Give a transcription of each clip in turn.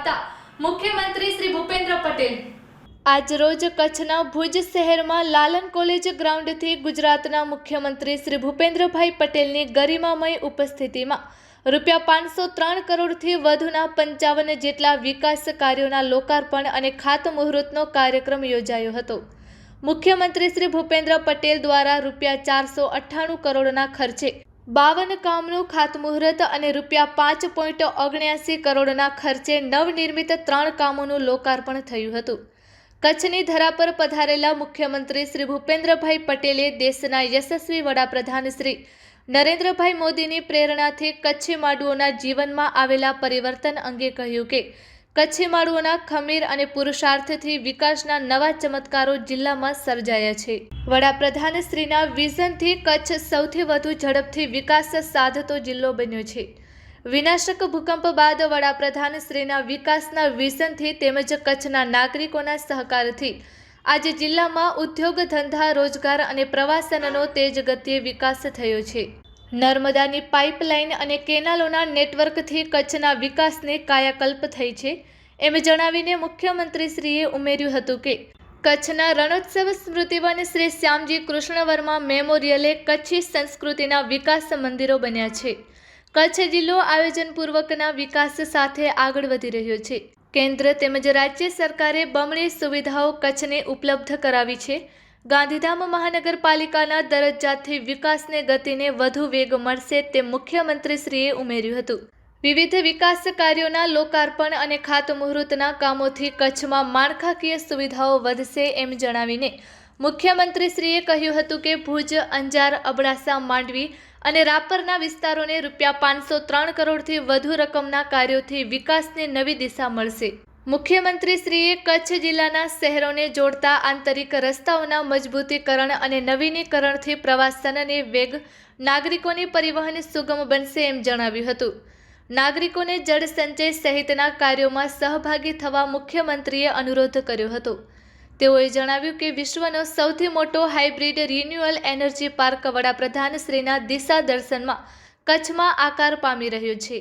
આપતા મુખ્યમંત્રી શ્રી ભૂપેન્દ્ર પટેલ. આજરોજ કચ્છના ભુજ શહેરમાં લાલન કોલેજ ગ્રાઉન્ડથી ગુજરાતના મુખ્યમંત્રી શ્રી ભૂપેન્દ્રભાઈ પટેલની ગરિમામય ઉપસ્થિતિમાં રૂપિયા પાંચસો ત્રણ કરોડથી વધુના પંચાવન જેટલા વિકાસ કાર્યોના લોકાર્પણ અને ખાતમુહૂર્તનો કાર્યક્રમ યોજાયો હતો. મુખ્યમંત્રી શ્રી ભૂપેન્દ્ર પટેલ દ્વારા રૂપિયા ચારસો અઠ્ઠાણું કરોડના ખર્ચે બાવન કામનું ખાતમુહૂર્ત અને રૂપિયા પાંચ પોઈન્ટ ઓગણ્યાસી કરોડના ખર્ચે નવનિર્મિત ત્રણ કામોનું લોકાર્પણ થયું હતું. કચ્છની ધરા પર પધારેલા મુખ્યમંત્રી શ્રી ભૂપેન્દ્રભાઈ પટેલે દેશના યશસ્વી વડાપ્રધાન શ્રી નરેન્દ્રભાઈ મોદીની પ્રેરણાથી કચ્છી માડુઓના જીવનમાં આવેલા પરિવર્તન અંગે કહ્યું કે કચ્છી માળુઓના ખમીર અને પુરુષાર્થથી વિકાસના નવા ચમત્કારો જિલ્લામાં સર્જાયા છે. વડાપ્રધાનશ્રીના વિઝનથી કચ્છ સૌથી વધુ ઝડપથી વિકાસ સાધતો જિલ્લો બન્યો છે. વિનાશક ભૂકંપ બાદ વડાપ્રધાન શ્રીના વિકાસના વિઝનથી તેમજ કચ્છના નાગરિકોના સહકારથી આજે જિલ્લામાં ઉદ્યોગ ધંધા, રોજગાર અને પ્રવાસનનો તેજ ગતિએ વિકાસ થયો છે. નર્મદાની પાઇપલાઇન અને કેનાલોના નેટવર્કથી કચ્છના વિકાસને કાયાકલ્પ થઈ છે. એમ જણાવીને મુખ્યમંત્રીશ્રીએ ઉમેર્યું હતું કે, કચ્છના રણોત્સવ સ્મૃતિવન શ્રી શ્યામજી કૃષ્ણ વર્મા મેમોરિયલે કચ્છી સંસ્કૃતિના વિકાસ મંદિરો બન્યા છે. કચ્છ જિલ્લો આયોજનપૂર્વકના વિકાસ સાથે આગળ વધી રહ્યો છે. કેન્દ્ર તેમજ રાજ્ય સરકારે બમણી સુવિધાઓ કચ્છને ઉપલબ્ધ કરાવી છે. ગાંધીધામ મહાનગરપાલિકાના દરજ્જાથી વિકાસને ગતિને વધુ વેગ મળશે તે મુખ્યમંત્રીશ્રીએ ઉમેર્યું હતું. વિવિધ વિકાસ કાર્યોના લોકાર્પણ અને ખાતમુહૂર્તના કામોથી કચ્છમાં માળખાકીય સુવિધાઓ વધશે એમ જણાવીને મુખ્યમંત્રીશ્રીએ કહ્યું હતું કે ભુજ, અંજાર, અબડાસા, માંડવી અને રાપરના વિસ્તારોને રૂપિયા પાંચસો ત્રણ કરોડથી વધુ રકમના કાર્યોથી વિકાસને નવી દિશા મળશે. મુખ્યમંત્રીશ્રીએ કચ્છ જિલ્લાના શહેરોને જોડતા આંતરિક રસ્તાઓના મજબૂતીકરણ અને નવીનીકરણથી પ્રવાસનને વેગ નાગરિકોની પરિવહન સુગમ બનશે એમ જણાવ્યું હતું. નાગરિકોને જળ સંચય સહિતના કાર્યોમાં સહભાગી થવા મુખ્યમંત્રીએ અનુરોધ કર્યો હતો. તેઓએ જણાવ્યું કે વિશ્વનો સૌથી મોટો હાઇબ્રિડ રિન્યુઅલ એનર્જી પાર્ક વડાપ્રધાન શ્રીના દિશા દર્શનમાં કચ્છમાં આકાર પામી રહ્યો છે.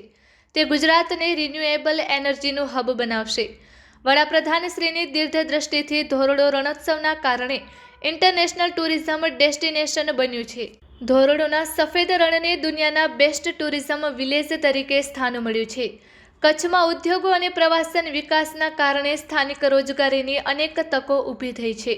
તે ગુજરાતને રિન્યુએબલ એનર્જીનું હબ બનાવશે. વડાપ્રધાન શ્રીની દીર્ઘદ્રષ્ટિથી ધોરડો રણોત્સવના કારણે ઇન્ટરનેશનલ ટુરિઝમ ડેસ્ટિનેશન બન્યું છે. ધોરડોના સફેદ રણને દુનિયાના બેસ્ટ ટુરિઝમ વિલેજ તરીકે સ્થાન મળ્યું છે. કચ્છમાં ઉદ્યોગો અને પ્રવાસન વિકાસના કારણે સ્થાનિક રોજગારીની અનેક તકો ઊભી થઈ છે.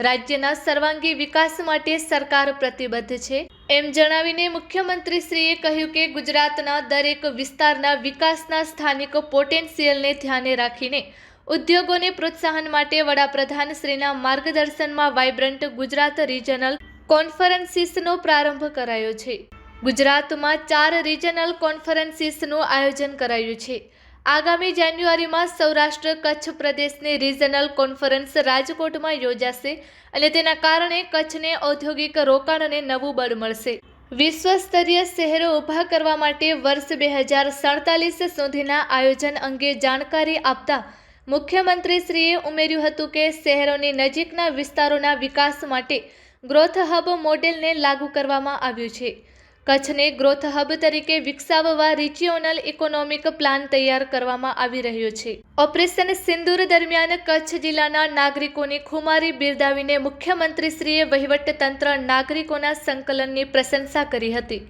રાજ્યના સર્વાંગી વિકાસ માટે સરકાર પ્રતિબદ્ધ છે. એમ જણાવીને મુખ્યમંત્રીશ્રીએ કહ્યું કે ગુજરાતના દરેક વિસ્તારના વિકાસના સ્થાનિક પોટેન્શિયલને ધ્યાને રાખીને ઉદ્યોગોને પ્રોત્સાહન માટે વડાપ્રધાનશ્રીના માર્ગદર્શનમાં વાઇબ્રન્ટ ગુજરાત રિજનલ કોન્ફરન્સીસનો પ્રારંભ કરાયો છે. ગુજરાતમાં ચાર રિજનલ કોન્ફરન્સીસનું આયોજન કરાયું છે. આગામી જાન્યુઆરીમાં સૌરાષ્ટ્ર, કચ્છ પ્રદેશની રિજનલ કોન્ફરન્સ રાજકોટમાં યોજાશે અને તેના કારણે કચ્છને ઔદ્યોગિક રોકાણને નવું બળ મળશે. વિશ્વ સ્તરીય શહેરો ઊભા કરવા માટે વર્ષ બે હજાર સડતાલીસ સુધીના આયોજન અંગે જાણકારી આપતા મુખ્યમંત્રીશ્રીએ ઉમેર્યું હતું કે શહેરોની નજીકના વિસ્તારોના વિકાસ માટે ગ્રોથ હબ મોડેલને લાગુ કરવામાં આવ્યું છે. કચ્છને ગ્રોથ હબ તરીકે વિકસાવવા રિજિયોનલ ઇકોનોમિક પ્લાન તૈયાર કરવામાં આવી રહ્યો છે. ઓપરેશન સિંદૂર દરમિયાન કચ્છ જિલ્લાના નાગરિકોની ખુમારી બિરદાવીને મુખ્યમંત્રીશ્રીએ વહીવટતંત્ર નાગરિકોના સંકલનની પ્રશંસા કરી હતી.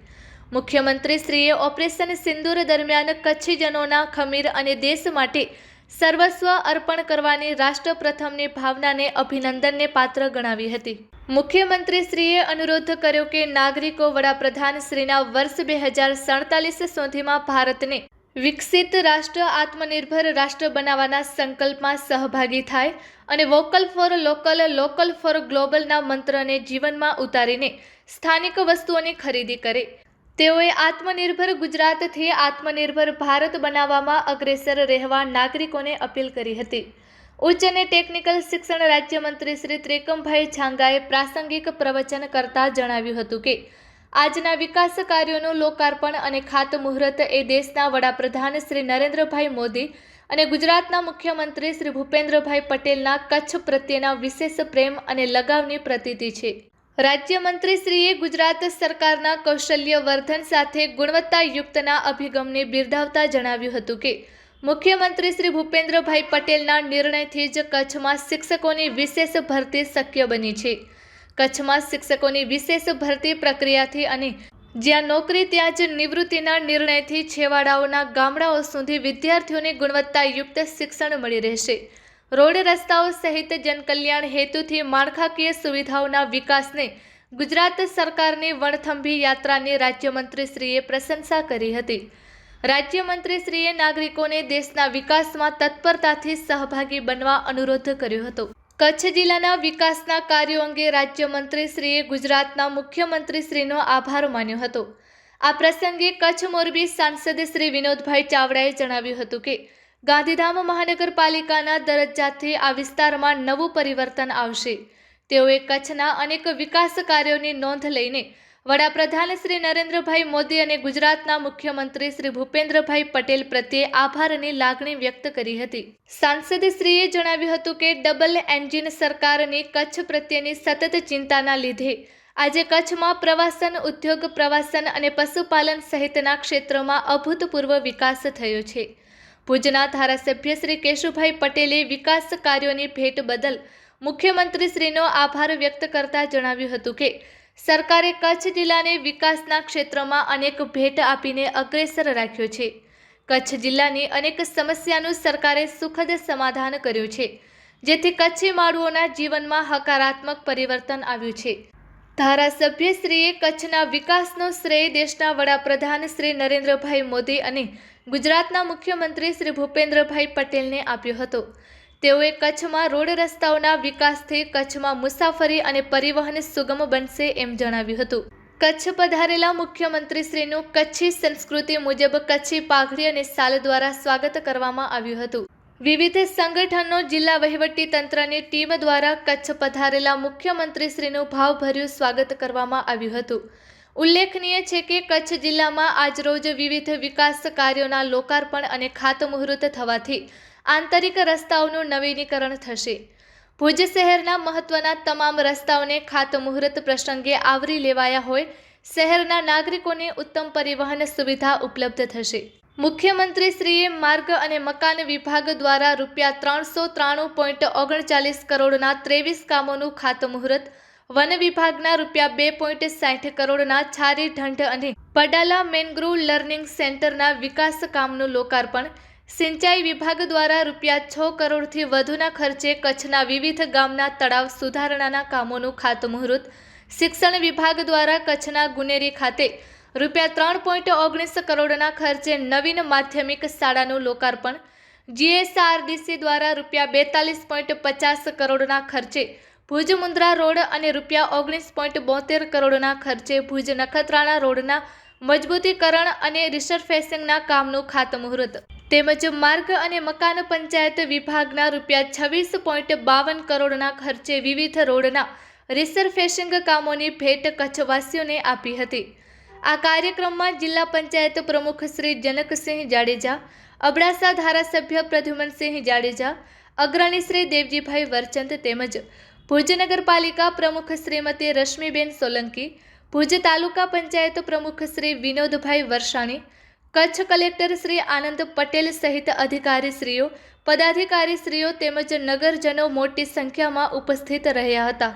મુખ્યમંત્રીશ્રીએ ઓપરેશન સિંદૂર દરમિયાન કચ્છીજનોના ખમીર અને દેશ માટે સર્વસ્વ અર્પણ કરવાની રાષ્ટ્ર પ્રથમની ભાવનાને અભિનંદનને પાત્ર ગણાવી હતી. મુખ્યમંત્રીશ્રીએ અનુરોધ કર્યો કે નાગરિકો વડાપ્રધાન શ્રીના વર્ષ બે હજાર સડતાલીસ સુધીમાં ભારતને વિકસિત રાષ્ટ્ર, આત્મનિર્ભર રાષ્ટ્ર બનાવવાના સંકલ્પમાં સહભાગી થાય અને vocal for local local for ગ્લોબલના મંત્રને જીવનમાં ઉતારીને સ્થાનિક વસ્તુઓની ખરીદી કરે. તેઓએ આત્મનિર્ભર ગુજરાતથી આત્મનિર્ભર ભારત બનાવવામાં અગ્રેસર રહેવા નાગરિકોને અપીલ કરી હતી. ઉચ્ચ અને ટેકનિકલ શિક્ષણ રાજ્યમંત્રી શ્રી ત્રિકમભાઈ છાંગાએ પ્રાસંગિક પ્રવચન કરતા જણાવ્યું હતું કે, આજના વિકાસ કાર્યોનું લોકાર્પણ અને ખાતમુહૂર્ત એ દેશના વડાપ્રધાન શ્રી નરેન્દ્રભાઈ મોદી અને ગુજરાતના મુખ્યમંત્રી શ્રી ભૂપેન્દ્રભાઈ પટેલના કચ્છ પ્રત્યેના વિશેષ પ્રેમ અને લગાવની પ્રતીતિ છે. રાજ્યમંત્રીશ્રીએ ગુજરાત સરકારના કૌશલ્ય વર્ધન સાથે ગુણવત્તાયુક્તના અભિગમને બિરદાવતા જણાવ્યું હતું કે મુખ્યમંત્રી શ્રી ભૂપેન્દ્રભાઈ પટેલના નિર્ણયથી જ કચ્છમાં શિક્ષકોની વિશેષ ભરતી શક્ય બની છે. કચ્છમાં શિક્ષકોની વિશેષ ભરતી પ્રક્રિયાથી અને જ્યાં નોકરી ત્યાં જ નિવૃત્તિના નિર્ણયથી છેવાડાઓના ગામડાઓ સુધી વિદ્યાર્થીઓને ગુણવત્તાયુક્ત શિક્ષણ મળી રહેશે. રોડ રસ્તાઓ સહિત જનકલ્યાણ હેતુથી માળખાકીય સુવિધાઓના વિકાસને ગુજરાત સરકારની વણથંભી યાત્રાની રાજ્યમંત્રીશ્રીએ પ્રશંસા કરી હતી. રાજ્યમંત્રીશ્રીએ નાગરિકોને દેશના વિકાસમાં તત્પરતાથી સહભાગી બનવા અનુરોધ કર્યો હતો. કચ્છ જિલ્લાના વિકાસના કાર્યો અંગે રાજ્યમંત્રીશ્રીએ ગુજરાતના મુખ્યમંત્રીશ્રીનો આભાર માન્યો હતો. આ પ્રસંગે કચ્છ મોરબી સાંસદ શ્રી વિનોદભાઈ ચાવડાએ જણાવ્યું હતું કે, ગાંધીધામ મહાનગરપાલિકાના દરજ્જાથી આ વિસ્તારમાં નવું પરિવર્તન આવશે. તેઓએ કચ્છના અનેક વિકાસ કાર્યોની નોંધ લઈને વડાપ્રધાન શ્રી નરેન્દ્રભાઈ મોદી અને ગુજરાતના મુખ્યમંત્રી શ્રી ભૂપેન્દ્રભાઈ પટેલ પ્રત્યે આભારની લાગણી વ્યક્ત કરી હતી. સાંસદશ્રીએ જણાવ્યું હતું કે, ડબલ એન્જિન સરકારની કચ્છ પ્રત્યેની સતત ચિંતાના લીધે આજે કચ્છમાં પ્રવાસન, ઉદ્યોગ પ્રવાસન અને પશુપાલન સહિતના ક્ષેત્રોમાં અભૂતપૂર્વ વિકાસ થયો છે. ભુજના ધારાસભ્ય શ્રી કેશુભાઈ પટેલે વિકાસ કાર્યોની ભેટ બદલ મુખ્યમંત્રીશ્રીનો આભાર વ્યક્ત કરતા જણાવ્યું હતું કે સરકારે કચ્છ જિલ્લાને વિકાસના ક્ષેત્રમાં અનેક ભેટ આપીને અગ્રેસર રાખ્યો છે. કચ્છ જિલ્લાની અનેક સમસ્યાનું સરકારે સુખદ સમાધાન કર્યું છે, જેથી કચ્છી માળુઓના જીવનમાં હકારાત્મક પરિવર્તન આવ્યું છે. ધારાસભ્યશ્રીએ કચ્છના વિકાસનો શ્રેય દેશના વડાપ્રધાન શ્રી નરેન્દ્રભાઈ મોદી અને ગુજરાતના મુખ્યમંત્રી શ્રી ભૂપેન્દ્રભાઈ પટેલને આપ્યો હતો. તેઓએ કચ્છમાં રોડ રસ્તાઓના વિકાસથી કચ્છમાં મુસાફરી અને પરિવહન સુગમ બનશે એમ જણાવ્યું હતું. કચ્છ પધારેલા મુખ્યમંત્રીશ્રીનું કચ્છી સંસ્કૃતિ મુજબ કચ્છી પાઘડી અને સાલ દ્વારા સ્વાગત કરવામાં આવ્યું હતું. વિવિધ સંગઠનો, જિલ્લા વહીવટી તંત્રની ટીમ દ્વારા કચ્છ પધારેલા મુખ્યમંત્રીશ્રીનું ભાવભર્યું સ્વાગત કરવામાં આવ્યું હતું. ઉલ્લેખનીય છે કે કચ્છ જિલ્લામાં આજરોજ વિવિધ વિકાસ કાર્યોના લોકાર્પણ અને ખાતમુહૂર્ત થવાથી આંતરિક રસ્તાઓનું નવીનીકરણ થશે. ભુજ શહેરના મહત્વના તમામ રસ્તાઓને ખાતમુહૂર્ત પ્રસંગે આવરી લેવાયા હોય, શહેરના નાગરિકોને ઉત્તમ પરિવહન સુવિધા ઉપલબ્ધ થશે. મુખ્યમંત્રીશ્રીએ માર્ગ અને મકાન વિભાગ દ્વારા રૂપિયા ત્રણસો ત્રાણું પોઈન્ટ ઓગણચાલીસ કરોડના ત્રેવીસ કામોનું ખાતમુહૂર્ત, વન વિભાગના રૂપિયા બે પોઈન્ટ સાઠ કરોડના છારી ઢંઢ અને પડાલા મેનગ્રુવ લર્નિંગ સેન્ટરના વિકાસ કામનું લોકાર્પણ સિંચાઈ વિભાગ દ્વારા રૂપિયા છ કરોડથી વધુના ખર્ચે કચ્છના વિવિધ ગામના તળાવ સુધારણાના કામોનું ખાતમુહૂર્ત. શિક્ષણ વિભાગ દ્વારા કચ્છના ગુનેરી ખાતે રૂપિયા ત્રણ પોઈન્ટ ઓગણીસ કરોડના ખર્ચે નવીન માધ્યમિક શાળાનું લોકાર્પણ. જીએસઆરડીસી દ્વારા રૂપિયા બેતાલીસ પોઈન્ટ પચાસ કરોડના ખર્ચે ભુજ મુન્દ્રા રોડ અને રૂપિયા ઓગણીસ પોઈન્ટ બોતેર કરોડના ખર્ચે ભુજ નખત્રાણા રોડના મજબૂતીકરણ અને રિસર્ફેસિંગના કામનું ખાતમુહૂર્ત. તેમજ માર્ગ અને મકાન પંચાયત વિભાગના રૂપિયા છવ્વીસ પોઈન્ટ બાવન કરોડના ખર્ચે વિવિધ રોડના રિસર્ફેસિંગ કામોની ભેટ કચ્છવાસીઓને આપી હતી. આ કાર્યક્રમમાં જિલ્લા પંચાયત પ્રમુખ શ્રી જનકસિંહ જાડેજા, અબડાસા ધારાસભ્ય પ્રદ્યુમનસિંહ જાડેજા, અગ્રણી શ્રી દેવજીભાઈ વરચંદ તેમજ ભુજ નગરપાલિકા પ્રમુખ શ્રીમતી રશ્મિબેન સોલંકી, ભુજ તાલુકા પંચાયત પ્રમુખ શ્રી વિનોદભાઈ વરસાણી કચ્છ કલેક્ટર શ્રી આનંદ પટેલ સહિત અધિકારીશ્રીઓ, પદાધિકારીશ્રીઓ તેમજ નગરજનો મોટી સંખ્યામાં ઉપસ્થિત રહ્યા હતા.